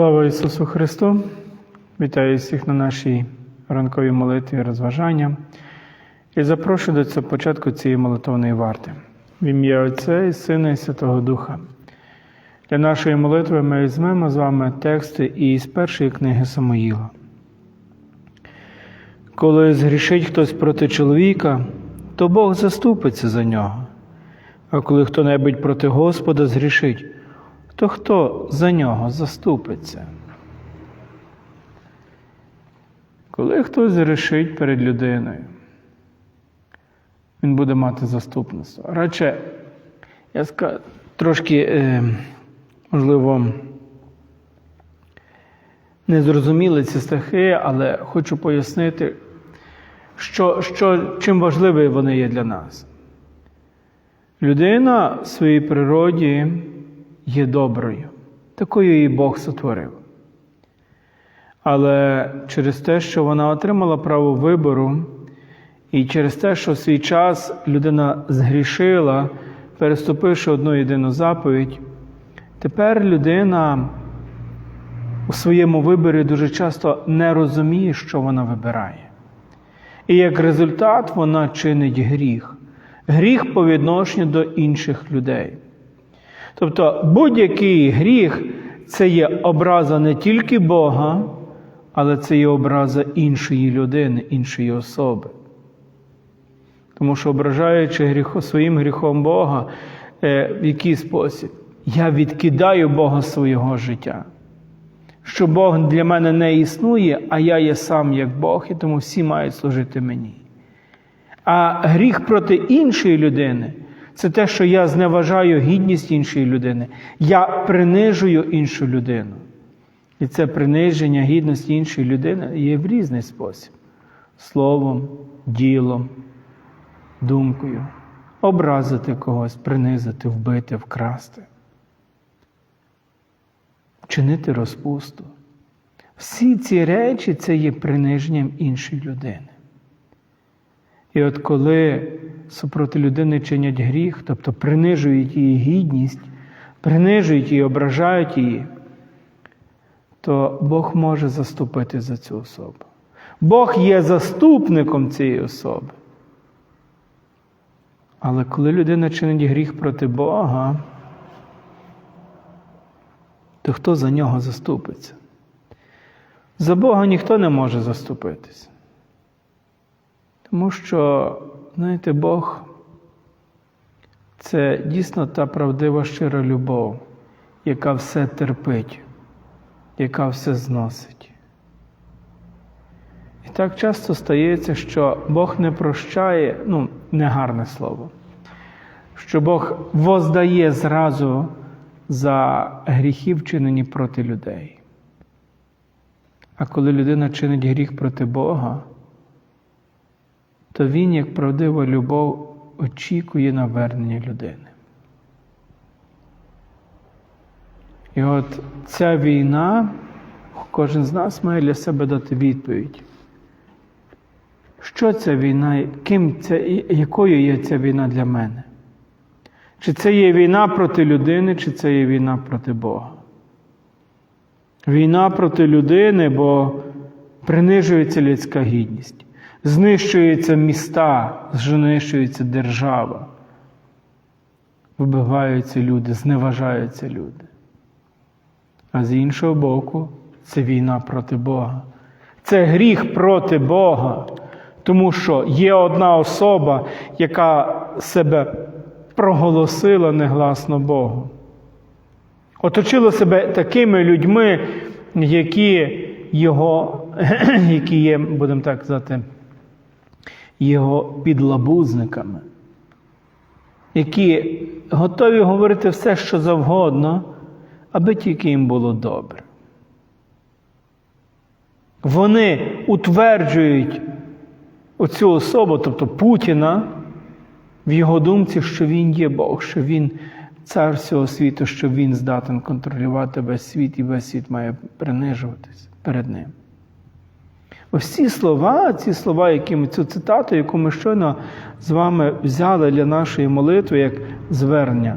Слава Ісусу Христу! Вітаю всіх на нашій ранковій молитві розважання. І запрошую до цього початку цієї молитовної варти. В ім'я Отця і Сина і Святого Духа. Для нашої молитви ми візьмемо з вами тексти із першої книги Самоїла. Коли згрішить хтось проти чоловіка, то Бог заступиться за нього. А коли хто-небудь проти Господа згрішить, то хто за нього заступиться? Коли хтось зрішить перед людиною, він буде мати заступництво. Радше, я скажу, трошки, е, можливо, не зрозуміли ці стихи, але хочу пояснити, що, що, чим важливі вони є для нас. Людина в своїй природі є доброю. Такою її Бог сотворив. Але через те, що вона отримала право вибору, і через те, що в свій час людина згрішила, переступивши одну єдину заповідь, тепер людина у своєму виборі дуже часто не розуміє, що вона вибирає. І як результат вона чинить гріх. Гріх по відношенню до інших людей. Тобто будь-який гріх це є образа не тільки Бога, але це є образа іншої людини, іншої особи. Тому що, ображаючи гріхо, своїм гріхом Бога, е, в який спосіб? Я відкидаю Бога свого життя. Що Бог для мене не існує, а я є сам як Бог, і тому всі мають служити мені. А гріх проти іншої людини це те, що я зневажаю гідність іншої людини. Я принижую іншу людину. І це приниження гідності іншої людини є в різний спосіб: словом, ділом, думкою, образити когось, принизити, вбити, вкрасти, чинити розпусту. Всі ці речі це є приниженням іншої людини. І от коли супроти людини чинять гріх, тобто принижують її гідність, принижують її, ображають її, то Бог може заступити за цю особу. Бог є заступником цієї особи. Але коли людина чинить гріх проти Бога, то хто за нього заступиться? За Бога ніхто не може заступитися. Тому що, знаєте, Бог це дійсно та правдива щира любов, яка все терпить, яка все зносить. І так часто стається, що Бог не прощає, ну, негарне слово, що Бог воздає зразу за гріхи, вчинені проти людей. А коли людина чинить гріх проти Бога, то він, як правдива любов, очікує навернення людини. І от ця війна, кожен з нас має для себе дати відповідь. Що ця війна, ким це, якою є ця війна для мене? Чи це є війна проти людини, чи це є війна проти Бога? Війна проти людини, бо принижується людська гідність знищуються міста, знищується держава, вбиваються люди, зневажаються люди. А з іншого боку, це війна проти Бога. Це гріх проти Бога, тому що є одна особа, яка себе проголосила негласно Богу. Оточила себе такими людьми, які його, які є, будемо так казати, його підлабузниками, які готові говорити все, що завгодно, аби тільки їм було добре. Вони утверджують оцю особу, тобто Путіна, в його думці, що він є Бог, що він цар всього світу, що він здатен контролювати весь світ і весь світ має принижуватись перед ним. Ці слова, ці слова, які ми, цю цитату, яку ми щойно з вами взяли для нашої молитви як звернення,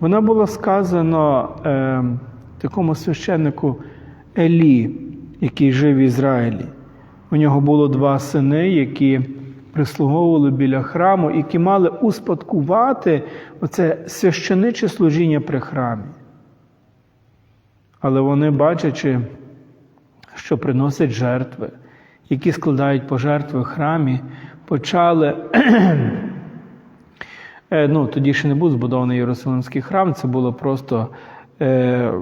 вона була сказана е, такому священнику Елі, який жив в Ізраїлі. У нього було два сини, які прислуговували біля храму, які мали успадкувати оце священиче служіння при храмі. Але вони, бачачи, що приносять жертви, які складають пожертви в храмі, почали. Е, ну, Тоді ще не був збудований Єрусалимський храм, це було просто е,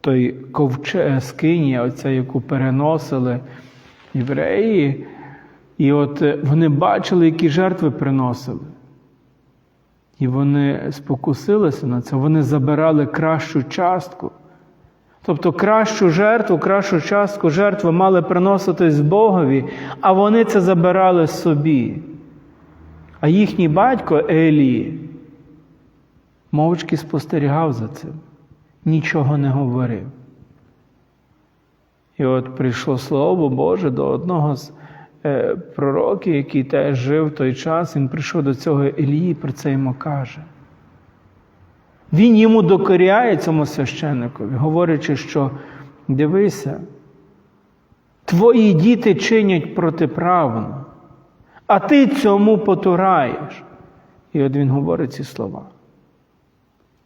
той ковче, скинія, оця, яку переносили євреї. І от е, вони бачили, які жертви приносили. І вони спокусилися на це, вони забирали кращу частку. Тобто кращу жертву, кращу частку жертви мали приноситись Богові, а вони це забирали собі. А їхній батько Елі мовчки спостерігав за цим, нічого не говорив. І от прийшло Слово Боже до одного з е, пророків, який теж жив в той час, він прийшов до цього Елії про це йому каже. Він йому докоряє цьому священникові, говорячи, що дивися, твої діти чинять протиправно, а ти цьому потураєш. І от він говорить ці слова.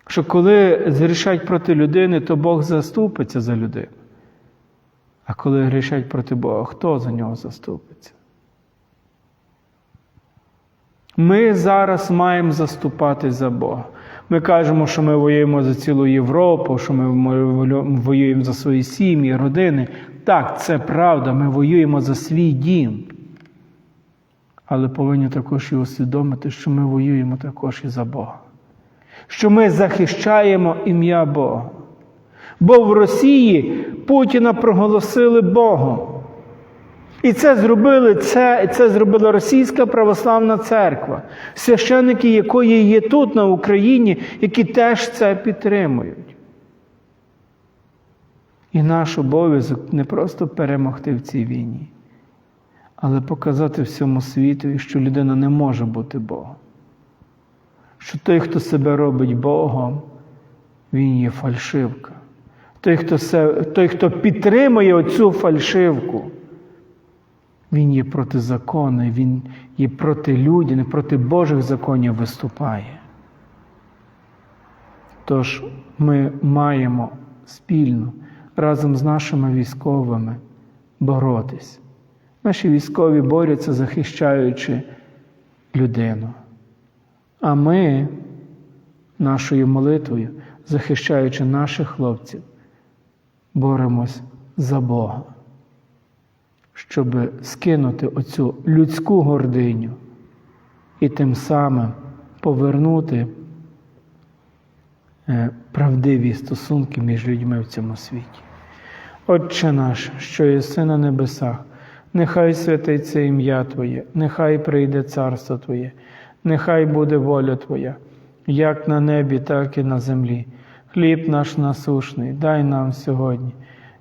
Що коли зрішать проти людини, то Бог заступиться за людину. А коли грішать проти Бога, хто за нього заступиться? Ми зараз маємо заступати за Бога. Ми кажемо, що ми воюємо за цілу Європу, що ми воюємо за свої сім'ї, родини. Так, це правда, ми воюємо за свій дім. Але повинні також і усвідомити, що ми воюємо також і за Бога. Що ми захищаємо ім'я Бога. Бо в Росії Путіна проголосили Богом. І це зробили це, це зробила Російська православна церква, священники якої є тут, на Україні, які теж це підтримують. І наш обов'язок не просто перемогти в цій війні, але показати всьому світу, що людина не може бути Богом. Що той, хто себе робить Богом, він є фальшивка. Той, хто, той, хто підтримує оцю фальшивку, він є протизаконний, він є проти людини, проти Божих законів виступає. Тож ми маємо спільно разом з нашими військовими боротись. Наші військові борються, захищаючи людину. А ми нашою молитвою, захищаючи наших хлопців, боремось за Бога, щоб скинути оцю людську гординю і тим самим повернути е, правдиві стосунки між людьми в цьому світі. Отче наш, що єси на небесах, нехай святиться ім'я Твоє, нехай прийде царство Твоє, нехай буде воля Твоя, як на небі, так і на землі. Хліб наш насушний, дай нам сьогодні,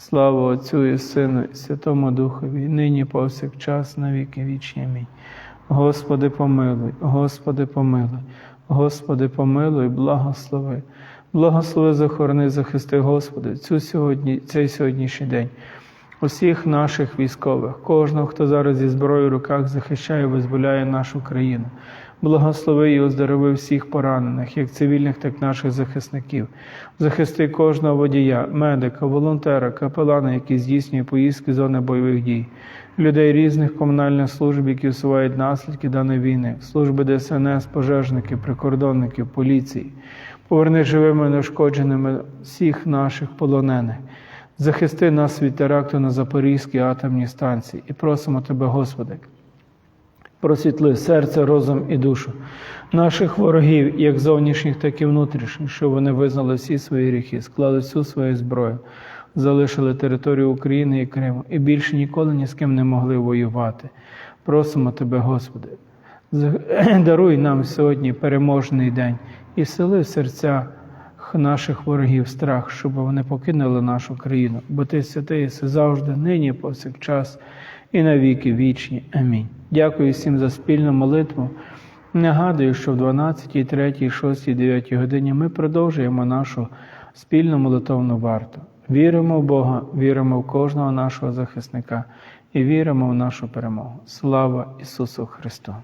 Слава Отцю і Сину, і Святому Духові, нині повсякчас, на віки вічні. Амінь. Господи, помилуй, Господи, помилуй, Господи, помилуй, благослови. Благослови, захорони, захисти, Господи, цю сьогодні, цей сьогоднішній день. Усіх наших військових, кожного, хто зараз зі зброєю в руках захищає, визволяє нашу країну. Благослови і оздорови всіх поранених, як цивільних, так і наших захисників. Захисти кожного водія, медика, волонтера, капелана, які здійснює поїздки зони бойових дій, людей різних комунальних служб, які усувають наслідки даної війни, служби ДСНС, пожежників, прикордонників, поліції. Поверни живими і неушкодженими всіх наших полонених. Захисти нас від теракту на Запорізькій атомній станції і просимо Тебе, Господи, просвітли серце, розум і душу наших ворогів, як зовнішніх, так і внутрішніх, щоб вони визнали всі свої гріхи, склали всю свою зброю, залишили територію України і Криму і більше ніколи ні з ким не могли воювати. Просимо Тебе, Господи, даруй нам сьогодні переможний день і всели в серця наших ворогів страх, щоб вони покинули нашу країну, бо ти святий завжди, нині, повсякчас і на віки вічні. Амінь. Дякую всім за спільну молитву. Нагадую, що в 12, 3, 6, 9 годині ми продовжуємо нашу спільну молитовну варту. Віримо в Бога, віримо в кожного нашого захисника і віримо в нашу перемогу. Слава Ісусу Христу!